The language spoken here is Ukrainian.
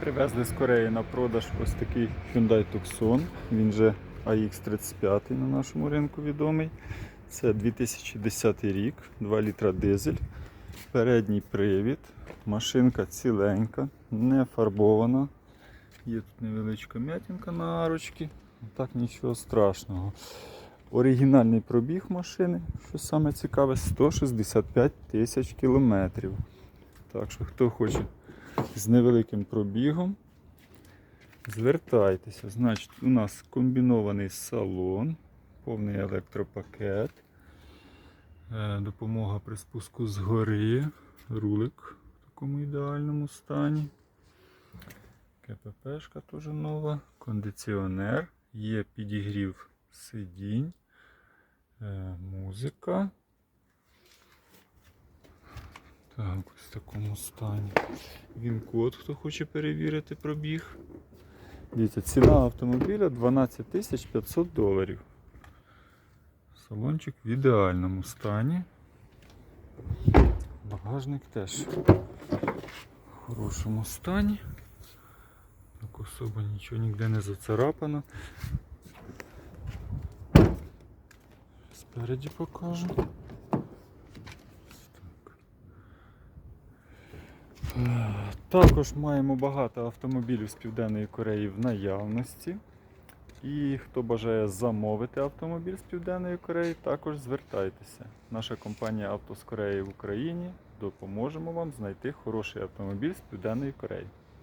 Привезли з Кореї на продаж ось такий Hyundai Tucson. Він же AX35 на нашому ринку відомий. Це 2010 рік, 2 літра дизель, передній привід, машинка ціленька, не фарбована. Є тут невеличка м'ятінка на арочці, так нічого страшного. Оригінальний пробіг машини, що саме цікаве, 165 тисяч кілометрів. Так що хто хоче з невеликим пробігом, звертайтеся. Значить, у нас комбінований салон, повний електропакет, е, допомога при спуску з гори, рулик в такому ідеальному стані. КППшка теж нова, кондиціонер, є підігрів сидінь, е, музика. Так, ось в такому стані. Він код, хто хоче перевірити пробіг. Дивіться, ціна автомобіля 12 тисяч 500 доларів. Салончик в ідеальному стані. Багажник теж в хорошому стані. Так особо нічого ніде не зацарапано. Спереді покажу. Ось так. Е, Також маємо багато автомобілів з Південної Кореї в наявності. І хто бажає замовити автомобіль з Південної Кореї, також звертайтеся. Наша компанія Авто з Кореї в Україні допоможемо вам знайти хороший автомобіль з Південної Кореї.